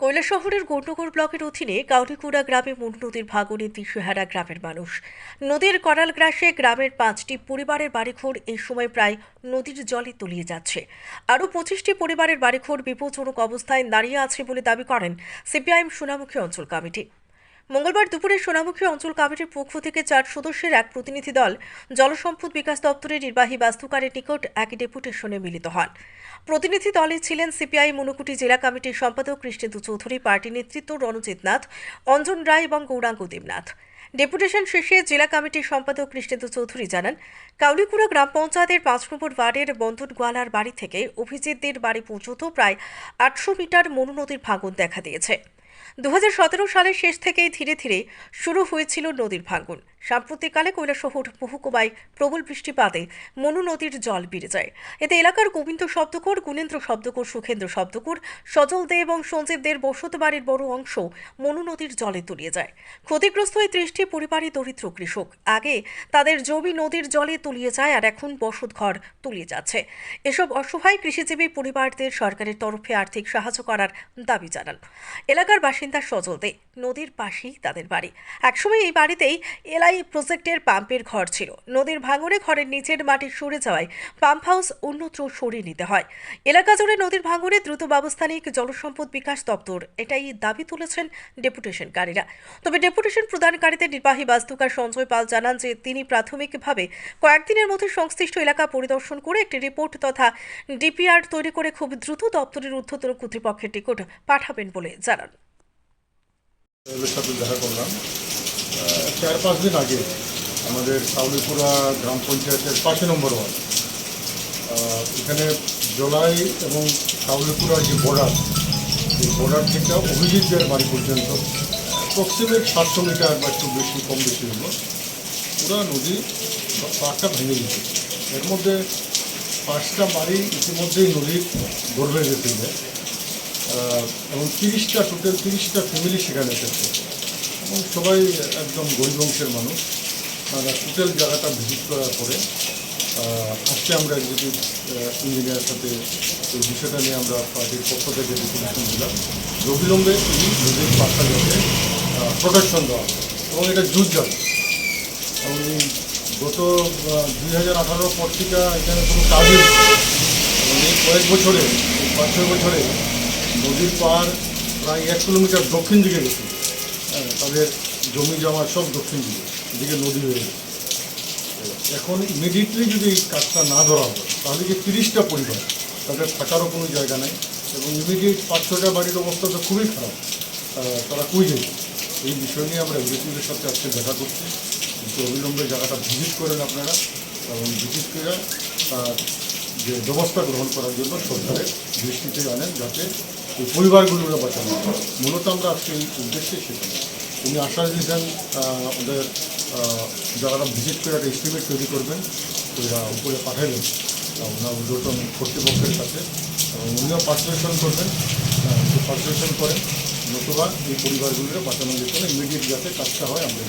কৈলাসহরের গৌরনগর ব্লকের অধীনে কাউরিকুড়া গ্রামে মুন নদীর ভাঙনে দিশেহারা গ্রামের মানুষ। নদীর করাল গ্রাসে গ্রামের পাঁচটি পরিবারের বাড়িঘর এই সময় প্রায় নদীর জলে তলিয়ে যাচ্ছে। আরও পঁচিশটি পরিবারের বাড়িঘর বিপজ্জনক অবস্থায় দাঁড়িয়ে আছে বলে দাবি করেন সিপিআইএম সোনামুখী অঞ্চল কমিটি। মঙ্গলবার দুপুরে সোনামুখী অঞ্চল কমিটির পক্ষ থেকে চার সদস্যের এক প্রতিনিধি দল জলসম্পদ বিকাশ দপ্তরের নির্বাহী বাস্তুকারের নিকট এক ডেপুটেশনে মিলিত হন। প্রতিনিধি দলে ছিলেন সিপিআই মনুকুটি জেলা কমিটির সম্পাদক কৃষ্ণেন্দু চৌধুরী, পার্টি নেতৃত্ব রণজিৎ নাথ, অঞ্জন রায় এবং গৌরাঙ্গ দেবনাথ। ডেপুটেশন শেষে জেলা কমিটির সম্পাদক কৃষ্ণেন্দু চৌধুরী জানান, কাউলিকুড়া গ্রাম পঞ্চায়েতের পাঁচ নম্বর ওয়ার্ডের বন্ধন গোয়ালার বাড়ি থেকে অভিজিৎদের বাড়ি পর্যন্ত প্রায় আটশো মিটার মনু নদীর ভাঙন দেখা দিয়েছে। দু হাজার সতেরো সালের শেষ থেকেই ধীরে ধীরে শুরু হয়েছিল নদীর ভাঙন। সাম্প্রতিককালে কৈলাসহর মহকুমায় প্রবল বৃষ্টিপাতে মনু নদীর জল বেড়ে যায়। এতে এলাকার গোবিন্দ শব্দকর, গুণেন্দ্র শব্দকর, সুখেন্দ্র শব্দকর, সজল দে এবং সঞ্জীব দের বসত বাড়ির বড় অংশ মনু নদীর জলে তলিয়ে যায়। ক্ষতিগ্রস্ত এই ত্রিশটি পরিবারই দরিদ্র কৃষক। আগে তাদের জমি নদীর জলে তলিয়ে যায় আর এখন বসত ঘর তলিয়ে যাচ্ছে। এসব অসহায় কৃষিজীবী পরিবারদের সরকারের তরফে আর্থিক সাহায্য করার দাবি জানান। এলাকার বাসিন্দা সজল দে, নদীর পাশেই তাদের বাড়ি। একসময় এই বাড়িতেই এলআই প্রজেক্টের পাম্পের ঘর ছিল। নদীর ভাঙনে ঘরের নিচের মাটি সরে যাওয়ায় পাম্প হাউস অন্যত্র সরিয়ে নিতে হয়। এলাকা জুড়ে নদীর ভাঙনে দ্রুত ব্যবস্থা নিক জলসম্পদ বিকাশ দপ্তর এটাই দাবি তুলেছেন ডেপুটেশনকারীরা। তবে ডেপুটেশন প্রদানকারীদের নির্বাহী বাস্তুকার সঞ্জয় পাল জানান যে, তিনি প্রাথমিকভাবে কয়েকদিনের মধ্যে সংশ্লিষ্ট এলাকা পরিদর্শন করে একটি রিপোর্ট তথা ডিপিআর তৈরি করে খুব দ্রুত দপ্তরের ঊর্ধ্বতন কর্তৃপক্ষের টিকিট পাঠাবেন বলে জানান। চার পাঁচ দিন আগে আমাদের কাউলিপুরা গ্রাম পঞ্চায়েতের পাঁচই নম্বর ওয়ার্ড এখানে জলাই এবং কাউলিপুরা যে বর্ডার এই বর্ডার থেকে অভিজিৎদের বাড়ি পর্যন্ত অ্যাপ্রক্সিমেট সাতশো মিটার বা একটু বেশি কম বেশি হলো। পুরো নদী পাড়টা ভেঙে গেছে। এর মধ্যে পাঁচটা বাড়ি ইতিমধ্যেই নদীর গর্ভে গেছে। আহ, এবং তিরিশটা টোটাল তিরিশটা ফ্যামিলি সেখানে এসেছে। এবং সবাই একদম গরিব অংশের মানুষ। তারা টোটাল জায়গাটা ভিজিট করার পরে আজকে আমরা এক্সিকিউটিভ ইঞ্জিনিয়ারের সাথে এই বিষয়টা নিয়ে আমরা পার্টির পক্ষ থেকে ডিসিশন দিলাম। অবিলম্বে এই নদীর পাশটা যাতে প্রোটেকশন দেওয়া এবং এটা জুট যাবে। এবং এই গত দুই হাজার আঠারোর পর থেকে এখানে কোনো কাজই এই কয়েক বছরে পাঁচ ছয় বছরে নদীর পার প্রায় এক কিলোমিটার দক্ষিণ দিকে গেছে। তাদের জমি জমা সব দক্ষিণ দিকে, এদিকে নদী হয়ে এখন ইমিডিয়েটলি যদি এই কাজটা না ধরা হয়, তাহলে যে তিরিশটা পরিবার, তাদের থাকারও কোনো জায়গা নেই এবং ইমিডিয়েট পাঁচ ছটা বাড়ির অবস্থা তো খুবই খারাপ। তারা কই যাবে? এই বিষয় নিয়ে আমরা এক্সিকিউটিভের সাথে আজকে দেখা করছি। কিন্তু অবিলম্বে জায়গাটা ভিজিট করেন আপনারা। এবং ভিজিট করে তার যে ব্যবস্থা গ্রহণ করার জন্য সরকারের দৃষ্টিতে আনেন যাতে এই পরিবারগুলোকে বাঁচানো মূলত আমরা আজকে উদ্দেশ্যে সেখানে উনি আশ্বাস দিয়েছেন ওদের যারা ভিজিট করে একটা এস্টিমেট তৈরি করবেন, ওরা উপরে পাঠাবেন ওনার ঊর্ধ্বতন কর্তৃপক্ষের কাছে। উনিও পার্সিলেশন করবেন। পার্সিলেশন করেন। নতুবা এই পরিবারগুলোকে বাঁচানোর জন্য ইমিডিয়েট যাতে কাজটা হয়, আমরা